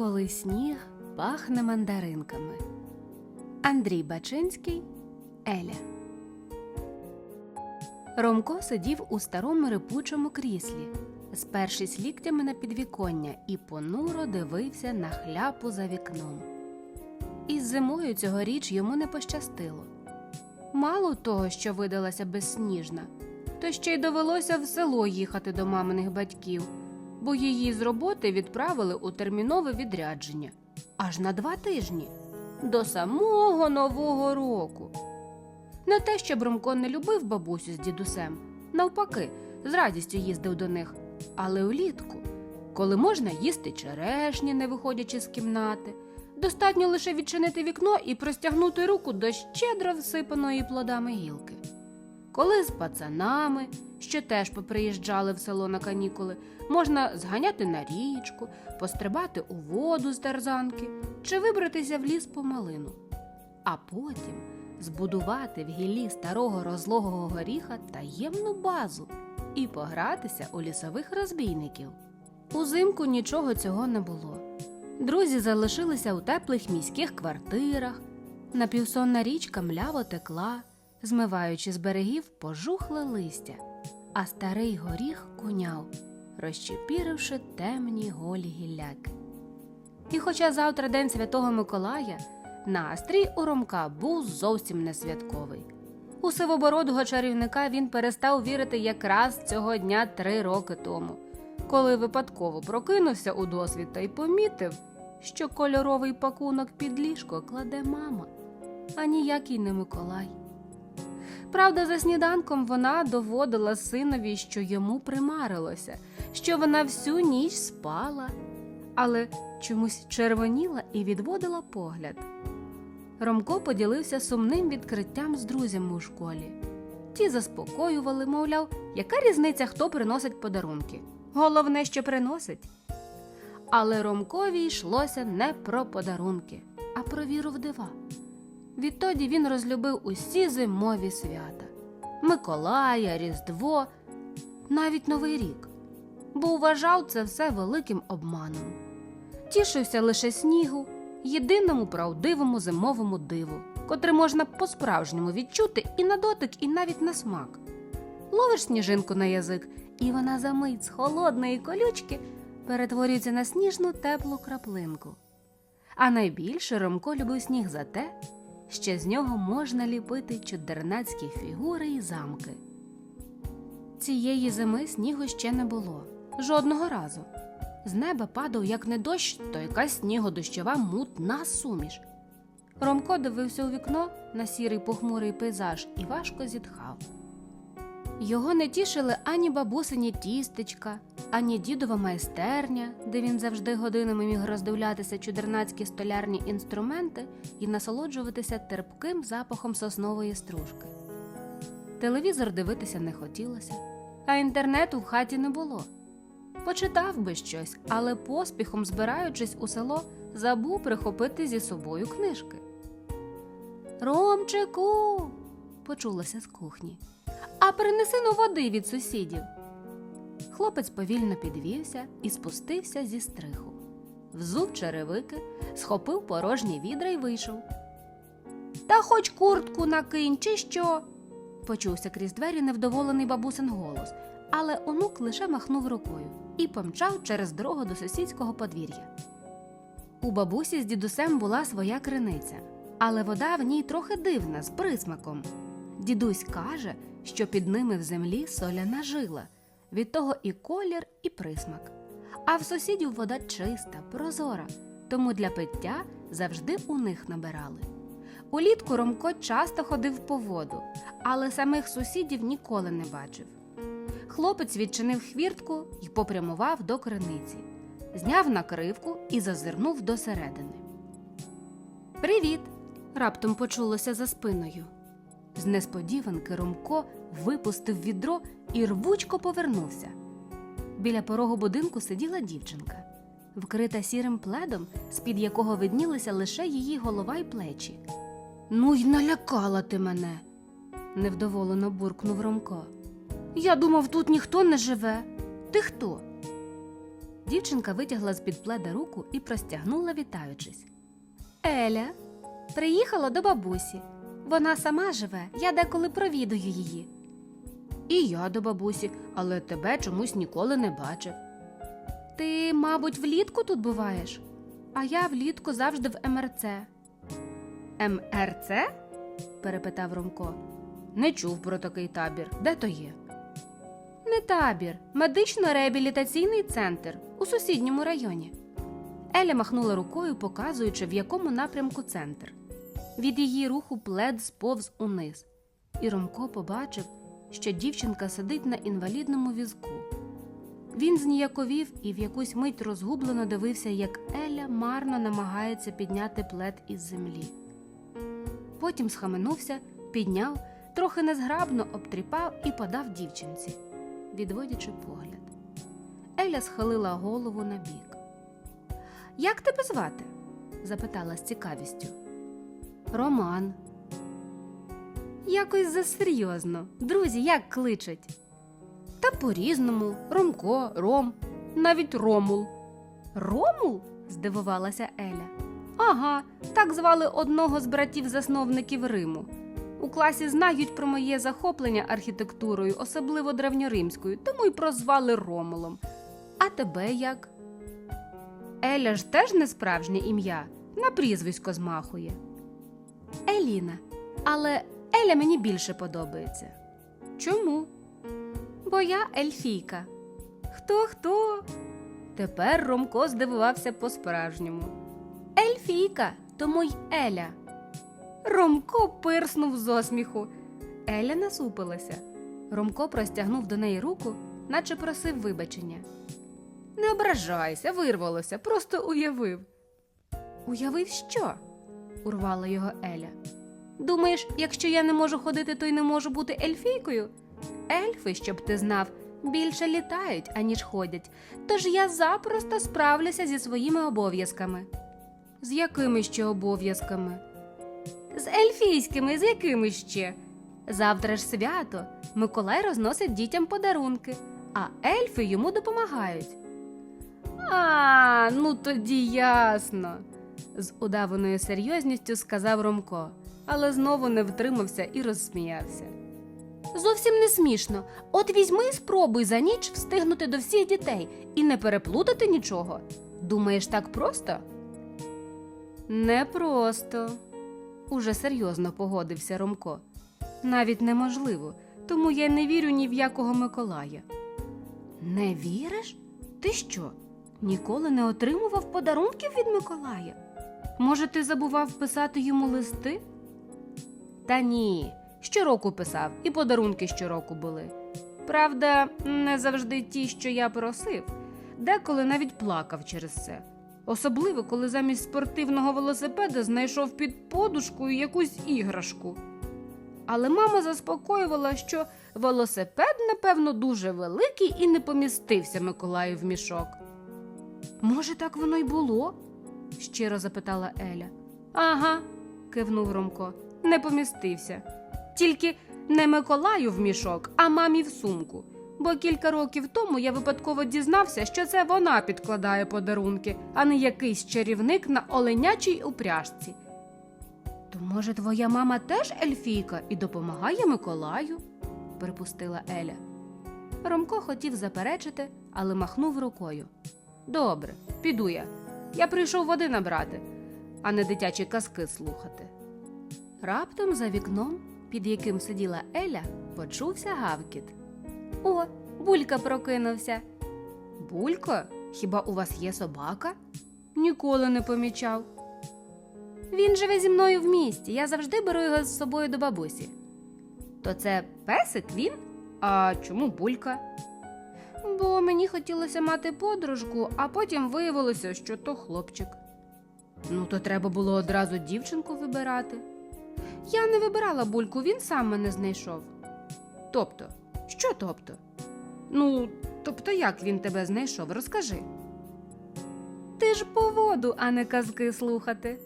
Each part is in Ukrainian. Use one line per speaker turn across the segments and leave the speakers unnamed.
Коли сніг пахне мандаринками. Андрій Бачинський Еля. Ромко сидів у старому рипучому кріслі, спершись ліктями на підвіконня і понуро дивився на хляпу за вікном. Із зимою цьогоріч йому не пощастило. Мало того, що видалася безсніжна, то ще й довелося в село їхати до маминих батьків, бо її з роботи відправили у термінове відрядження аж на два тижні до самого Нового року. Не те, щоб Ромко не любив бабусю з дідусем, навпаки, з радістю їздив до них, але улітку, коли можна їсти черешні, не виходячи з кімнати, достатньо лише відчинити вікно і простягнути руку до щедро всипаної плодами гілки. Коли з пацанами, що теж поприїжджали в село на канікули, можна зганяти на річку, пострибати у воду з тарзанки чи вибратися в ліс по малину, а потім збудувати в гіллі старого розлогого горіха таємну базу і погратися у лісових розбійників. Узимку нічого цього не було. Друзі залишилися у теплих міських квартирах, напівсонна річка мляво текла, змиваючи з берегів пожухле листя, а старий горіх куняв, розчепіривши темні голі гілляки. І хоча завтра день Святого Миколая, настрій у Ромка був зовсім не святковий. У сивобородого чарівника він перестав вірити якраз цього дня три роки тому, коли випадково прокинувся у досвід та й помітив, що кольоровий пакунок під ліжко кладе мама, а ніякий не Миколай. Правда, за сніданком вона доводила синові, що йому примарилося, що вона всю ніч спала, але чомусь червоніла і відводила погляд. Ромко поділився сумним відкриттям з друзями у школі. Ті заспокоювали, мовляв, яка різниця, хто приносить подарунки. Головне, що приносить. Але Ромкові йшлося не про подарунки, а про віру в дива. Відтоді він розлюбив усі зимові свята Миколая, Різдво, навіть Новий рік, бо вважав це все великим обманом. Тішився лише снігу, єдиному правдивому зимовому диву, котре можна по-справжньому відчути і на дотик, і навіть на смак. Ловиш сніжинку на язик, і вона за мить з холодної колючки перетворюється на сніжну теплу краплинку. А найбільше Ромко любив сніг за те, що з нього можна ліпити чудернацькі фігури і замки. Цієї зими снігу ще не було жодного разу. З неба падав як не дощ, то якась снігодощова мутна суміш. Ромко дивився у вікно на сірий похмурий пейзаж і важко зітхав. Його не тішили ані бабусині тістечка, ані дідова майстерня, де він завжди годинами міг роздивлятися чудернацькі столярні інструменти і насолоджуватися терпким запахом соснової стружки. Телевізор дивитися не хотілося, а інтернету в хаті не було. Почитав би щось, але поспіхом, збираючись у село, забув прихопити зі собою книжки. Ромчику. почулося з кухні. А принеси ну води від сусідів. Хлопець повільно підвівся і спустився зі стриху. Взув черевики, схопив порожнє відра й вийшов. Та хоч куртку накинь, чи що? почувся крізь двері невдоволений бабусин голос, але онук лише махнув рукою і помчав через дорогу до сусідського подвір'я. У бабусі з дідусем була своя криниця, але вода в ній трохи дивна, з присмаком. Дідусь каже, що під ними в землі соляна жила, від того і колір, і присмак. А в сусідів вода чиста, прозора, тому для пиття завжди у них набирали. Улітку Ромко часто ходив по воду, але самих сусідів ніколи не бачив. Хлопець відчинив хвіртку і попрямував до криниці, зняв накривку і зазирнув досередини. Привіт! раптом почулося за спиною. З несподіванки Ромко випустив відро і рвучко повернувся. Біля порогу будинку сиділа дівчинка, вкрита сірим пледом, з-під якого виднілися лише її голова й плечі. Ну й налякала ти мене, невдоволено буркнув Ромко. Я думав, тут ніхто не живе. Ти хто? Дівчинка витягла з-під пледа руку і простягнула, вітаючись. Еля, приїхала до бабусі. Вона сама живе, я деколи провідую її. І я до бабусі, але тебе чомусь ніколи не бачив. Ти, мабуть, влітку тут буваєш, а я влітку завжди в МРЦ. МРЦ? перепитав Ромко. Не чув про такий табір. Де то є? Не табір, медично-реабілітаційний центр у сусідньому районі. Еля махнула рукою, показуючи, в якому напрямку центр. Від її руху плед сповз униз, і Ромко побачив, що дівчинка сидить на інвалідному візку. Він зніяковів і в якусь мить розгублено дивився, як Еля марно намагається підняти плед із землі. Потім схаменувся, підняв, трохи незграбно обтріпав і подав дівчинці, відводячи погляд. Еля схилила голову на бік. Як тебе звати? запитала з цікавістю. Роман. Якось засерйозно. Друзі, як кличуть? Та по-різному Ромко, Ром, навіть Ромул. Ромул? здивувалася Еля. Ага, так звали одного з братів-засновників Риму. У класі знають про моє захоплення архітектурою, особливо древньоримською, тому й прозвали Ромулом. А тебе як? Еля ж теж не справжнє ім'я, на прізвисько змахує. Еліна. Але Еля мені більше подобається. Чому? Бо я ельфійка. Хто хто? Тепер Ромко здивувався по-справжньому. Ельфійка, тому й Еля. Ромко пирснув з осміху. Еля насупилася. Ромко простягнув до неї руку, наче просив вибачення. Не ображайся, вирвалося, просто уявив. Уявив що? урвала його Еля. Думаєш, якщо я не можу ходити, то й не можу бути ельфійкою? Ельфи, щоб ти знав, більше літають, аніж ходять, тож я запросто справлюся зі своїми обов'язками. З якими ще обов'язками? З ельфійськими, з якими ще? Завтра ж свято. Миколай розносить дітям подарунки, а ельфи йому допомагають. А, ну тоді ясно, з удаваною серйозністю сказав Ромко, але знову не втримався і розсміявся. Зовсім не смішно. От візьми і спробуй за ніч встигнути до всіх дітей і не переплутати нічого. Думаєш, так просто? Непросто, уже серйозно погодився Ромко. Навіть неможливо, тому я не вірю ні в якого Миколая. Не віриш? Ти що? Ніколи не отримував подарунків від Миколая? Може, ти забував писати йому листи? Та ні, щороку писав, і подарунки щороку були. Правда, не завжди ті, що я просив, деколи навіть плакав через це. Особливо, коли замість спортивного велосипеда знайшов під подушкою якусь іграшку. Але мама заспокоювала, що велосипед, напевно, дуже великий і не помістився Миколаю в мішок. Може, так воно й було? щиро запитала Еля. Ага, кивнув Ромко, не помістився. Тільки не Миколаю в мішок, а мамі в сумку. Бо кілька років тому я випадково дізнався, що це вона підкладає подарунки, а не якийсь чарівник на оленячій упряжці. То, може, твоя мама теж ельфійка і допомагає Миколаю? припустила Еля. Ромко хотів заперечити, але махнув рукою. Добре, піду я. Я прийшов води набрати, а не дитячі казки слухати. Раптом за вікном, під яким сиділа Еля, почувся гавкіт. О, булька прокинувся. Булько, хіба у вас є собака? Ніколи не помічав. Він живе зі мною в місті. Я завжди беру його з собою до бабусі. То це песик він? А чому булька? Бо мені хотілося мати подружку, а потім виявилося, що то хлопчик. Ну, то треба було одразу дівчинку вибирати. Я не вибирала бульку, він сам мене знайшов. Тобто, що тобто? Ну, тобто, як він тебе знайшов, розкажи. Ти ж по воду, а не казки слухати.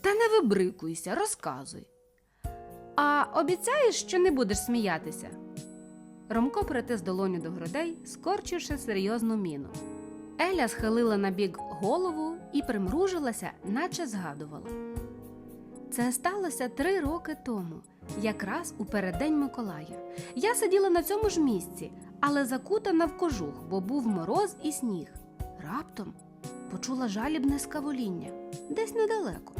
Та не вибрикуйся, розказуй. А обіцяєш, що не будеш сміятися? Ромко притис долоню до грудей, скорчивши серйозну міну. Еля схилила на бік голову і примружилася, наче згадувала. Це сталося три роки тому, якраз у переддень Миколая. Я сиділа на цьому ж місці, але закутана в кожух, бо був мороз і сніг. Раптом почула жалібне скавоління десь недалеко.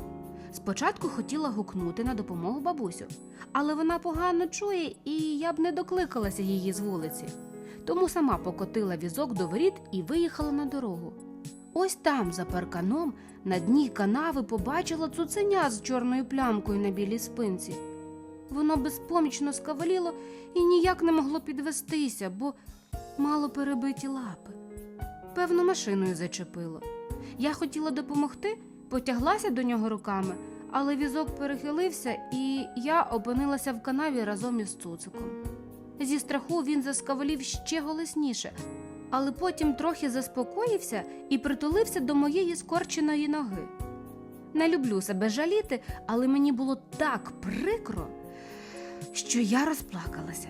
Спочатку хотіла гукнути на допомогу бабусю, але вона погано чує, і я б не докликалася її з вулиці. Тому сама покотила візок до воріт і виїхала на дорогу. Ось там, за парканом, на дні канави побачила цуценя з чорною плямкою на білій спинці. Воно безпомічно скаваліло і ніяк не могло підвестися, бо мало перебиті лапи. Певно, машиною зачепило. Я хотіла допомогти, потяглася до нього руками, але візок перехилився, і я опинилася в канаві разом із цуциком. Зі страху він заскавалів ще голосніше, але потім трохи заспокоївся і притулився до моєї скорченої ноги. Не люблю себе жаліти, але мені було так прикро, що я розплакалася.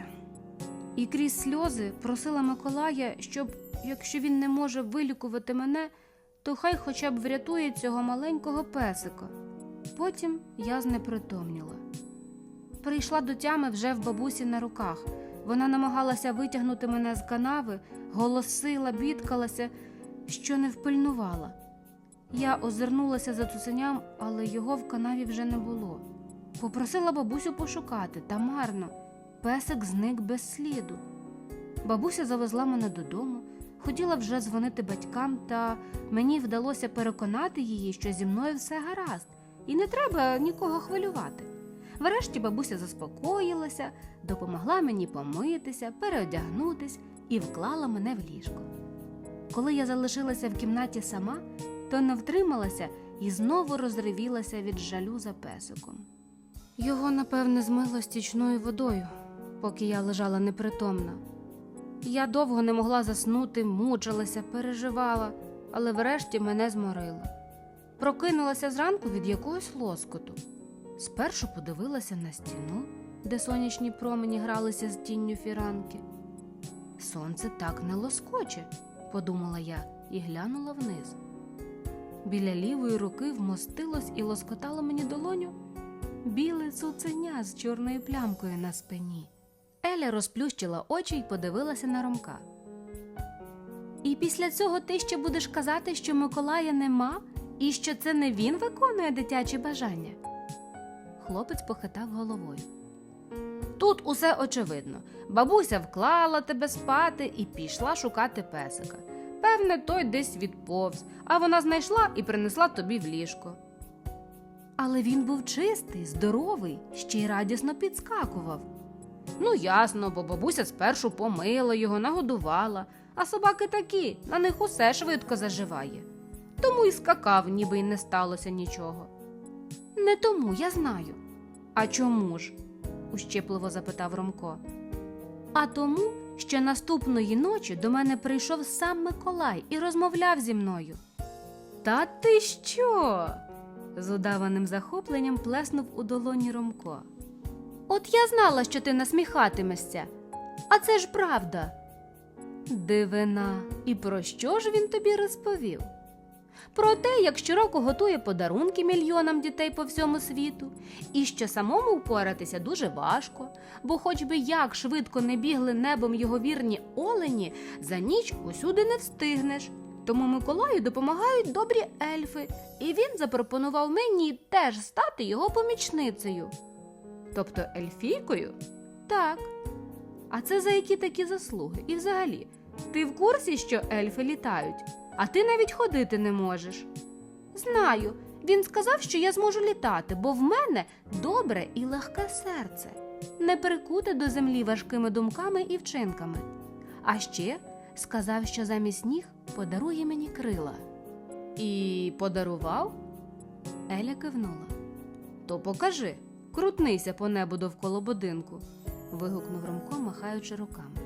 І крізь сльози просила Миколая, щоб, якщо він не може вилікувати мене, то хай хоча б врятує цього маленького песика. Потім я знепритомніла. Прийшла до тями вже в бабусі на руках. Вона намагалася витягнути мене з канави, голосила, бідкалася, що не впильнувала. Я озирнулася за цуценям, але його в канаві вже не було. Попросила бабусю пошукати, та марно. Песик зник без сліду. Бабуся завезла мене додому, хотіла вже дзвонити батькам, та мені вдалося переконати її, що зі мною все гаразд, і не треба нікого хвилювати. Врешті бабуся заспокоїлася, допомогла мені помитися, переодягнутись і вклала мене в ліжко. Коли я залишилася в кімнаті сама, то не втрималася і знову розривілася від жалю за песиком. Його, напевне, змило стічною водою, поки я лежала непритомна. Я довго не могла заснути, мучилася, переживала, але врешті мене зморило. Прокинулася зранку від якогось лоскоту. Спершу подивилася на стіну, де сонячні промені гралися з тінню фіранки. Сонце так не лоскоче, подумала я і глянула вниз. Біля лівої руки вмостилось і лоскотало мені долоню біле цуценя з чорною плямкою на спині. Еля розплющила очі й подивилася на Ромка. І після цього ти ще будеш казати, що Миколая нема, і що це не він виконує дитячі бажання. Хлопець похитав головою. Тут усе очевидно. Бабуся вклала тебе спати і пішла шукати песика. Певне, той десь відповз, а вона знайшла і принесла тобі в ліжко. Але він був чистий, здоровий, ще й радісно підскакував. Ну, ясно, бо бабуся спершу помила його, нагодувала, а собаки такі, на них усе швидко заживає. Тому й скакав, ніби й не сталося нічого. Не тому, я знаю. А чому ж? ущепливо запитав Ромко. А тому, що наступної ночі до мене прийшов сам Миколай і розмовляв зі мною. Та ти що? з удаваним захопленням плеснув у долоні Ромко. От я знала, що ти насміхатимешся, а це ж правда. Дивина, і про що ж він тобі розповів? Про те, як щороку готує подарунки мільйонам дітей по всьому світу, і що самому впоратися дуже важко, бо хоч би як швидко не бігли небом його вірні олені, за ніч усюди не встигнеш. Тому Миколаю допомагають добрі ельфи, і він запропонував мені теж стати його помічницею. Тобто ельфійкою? Так. А це за які такі заслуги? І взагалі, ти в курсі, що ельфи літають, а ти навіть ходити не можеш. Знаю, він сказав, що я зможу літати, бо в мене добре і легке серце, не прикуте до землі важкими думками і вчинками. А ще сказав, що замість ніг подарує мені крила. І подарував? Еля кивнула. То покажи, крутнися по небу довкола будинку, вигукнув Ромко, махаючи руками.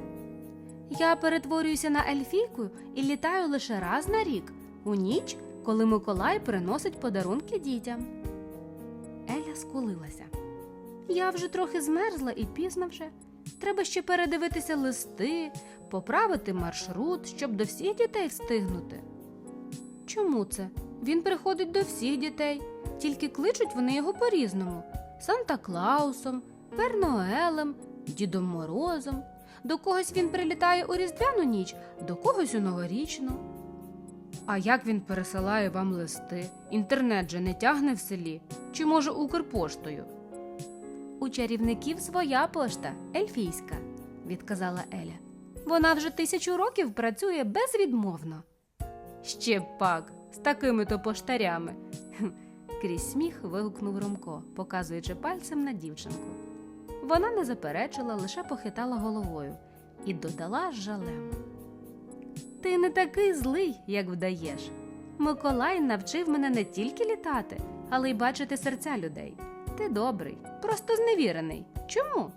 Я перетворююся на ельфійку і літаю лише раз на рік, у ніч, коли Миколай приносить подарунки дітям. Еля скулилася. Я вже трохи змерзла і пізно вже. Треба ще передивитися листи, поправити маршрут, щоб до всіх дітей встигнути. Чому це? Він приходить до всіх дітей, тільки кличуть вони його по-різному: Санта Клаусом, Перноелем, Дідом Морозом. До когось він прилітає у різдвяну ніч, до когось у новорічну. А як він пересилає вам листи? Інтернет же не тягне в селі? Чи може Укрпоштою? У чарівників своя пошта, ельфійська, відказала Еля. Вона вже тисячу років працює безвідмовно. Ще пак, з такими то поштарями. Крізь сміх вигукнув Ромко, показуючи пальцем на дівчинку. Вона не заперечила, лише похитала головою і додала жалем. Ти не такий злий, як вдаєш. Миколай навчив мене не тільки літати, але й бачити серця людей. Ти добрий, просто зневірений. Чому?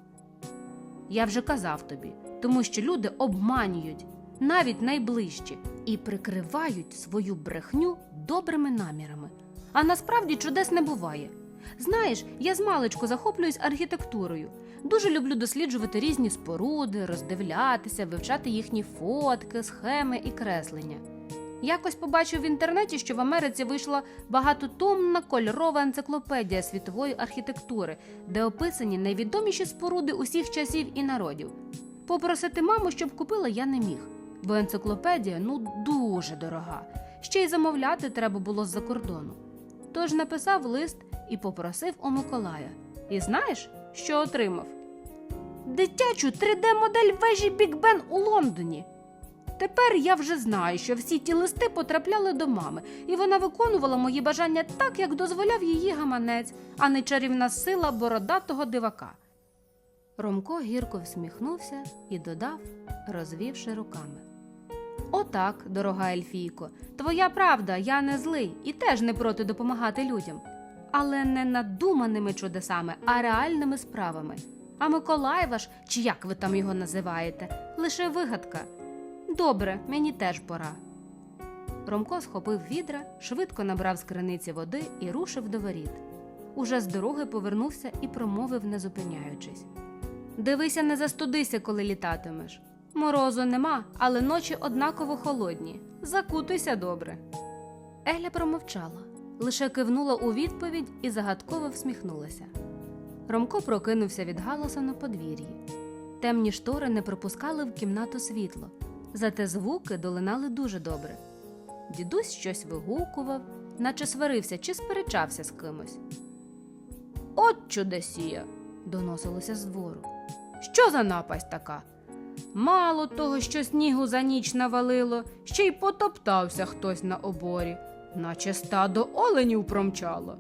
Я вже казав тобі, тому що люди обманюють, навіть найближчі, і прикривають свою брехню добрими намірами. А насправді чудес не буває. Знаєш, я змалечку захоплююсь архітектурою. Дуже люблю досліджувати різні споруди, роздивлятися, вивчати їхні фотки, схеми і креслення. Якось побачив в інтернеті, що в Америці вийшла багатотомна кольорова енциклопедія світової архітектури, де описані найвідоміші споруди усіх часів і народів. Попросити маму, щоб купила, я не міг, бо енциклопедія ну дуже дорога. Ще й замовляти треба було з-за кордону. Тож написав лист і попросив у Миколая. І знаєш, що отримав? Дитячу 3D-модель вежі Біг Бен у Лондоні. Тепер я вже знаю, що всі ті листи потрапляли до мами, і вона виконувала мої бажання так, як дозволяв її гаманець, а не чарівна сила бородатого дивака. Ромко гірко всміхнувся і додав, розвівши руками. Отак, дорога Ельфійко, твоя правда, я не злий і теж не проти допомагати людям, але не надуманими чудесами, а реальними справами. А Миколай ваш, чи як ви там його називаєте, лише вигадка. Добре, мені теж пора. Ромко схопив відра, швидко набрав з криниці води і рушив до воріт. Уже з дороги повернувся і промовив, не зупиняючись. Дивися, не застудися, коли літатимеш. Морозу нема, але ночі однаково холодні. Закутуйся добре. Еля промовчала, лише кивнула у відповідь і загадково всміхнулася. Ромко прокинувся від галасу на подвір'ї. Темні штори не пропускали в кімнату світло, зате звуки долинали дуже добре. Дідусь щось вигукував, наче сварився чи сперечався з кимось. От чудесія! доносилося з двору. Що за напасть така? Мало того, що снігу за ніч навалило, ще й потоптався хтось на оборі, наче стадо оленів промчало.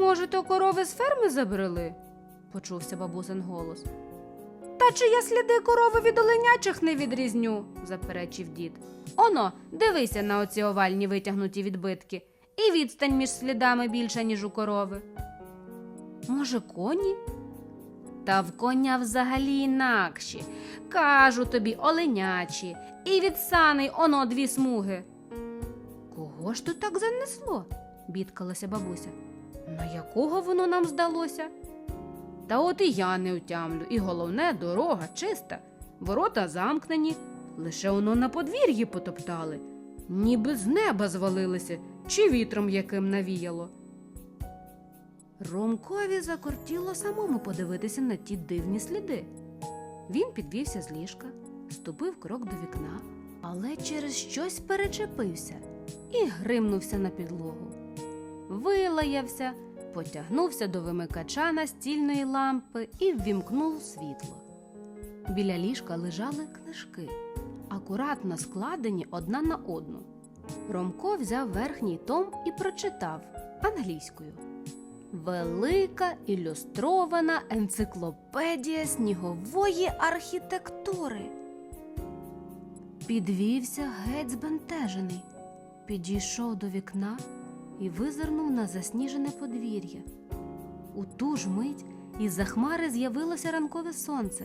Може, то корови з ферми забрели? почувся бабусин голос. Та чи я сліди корови від оленячих не відрізню, заперечив дід. Оно, дивися на оці овальні витягнуті відбитки, і відстань між слідами більша, ніж у корови. Може, коні? Та в коня взагалі інакші. Кажу тобі, оленячі, і від саней оно дві смуги. Кого ж тут так занесло? бідкалася бабуся. На якого воно нам здалося? Та от і я не утямлю, і головне, дорога чиста, ворота замкнені, лише воно на подвір'ї потоптали, ніби з неба звалилися, чи вітром яким навіяло. Ромкові закортіло самому подивитися на ті дивні сліди. Він підвівся з ліжка, ступив крок до вікна, але через щось перечепився і гримнувся на підлогу. Вилаявся, потягнувся до вимикача настільної лампи і ввімкнув світло. Біля ліжка лежали книжки, акуратно складені одна на одну. Ромко взяв верхній том і прочитав англійською. Велика ілюстрована енциклопедія снігової архітектури. Підвівся геть збентежений, підійшов до вікна і визирнув на засніжене подвір'я. У ту ж мить із-за хмари з'явилося ранкове сонце,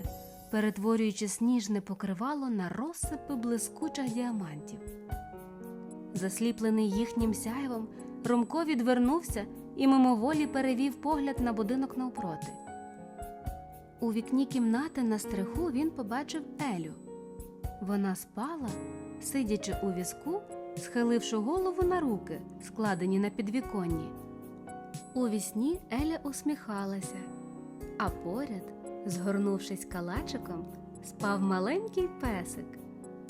перетворюючи сніжне покривало на розсипи блискучих діамантів. Засліплений їхнім сяйвом, Ромко відвернувся і мимоволі перевів погляд на будинок навпроти. У вікні кімнати на стриху він побачив Елю. Вона спала, сидячи у візку схиливши голову на руки, складені на підвіконні. У вісні Еля усміхалася, а поряд, згорнувшись калачиком, спав маленький песик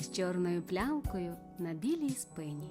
з чорною плямкою на білій спині.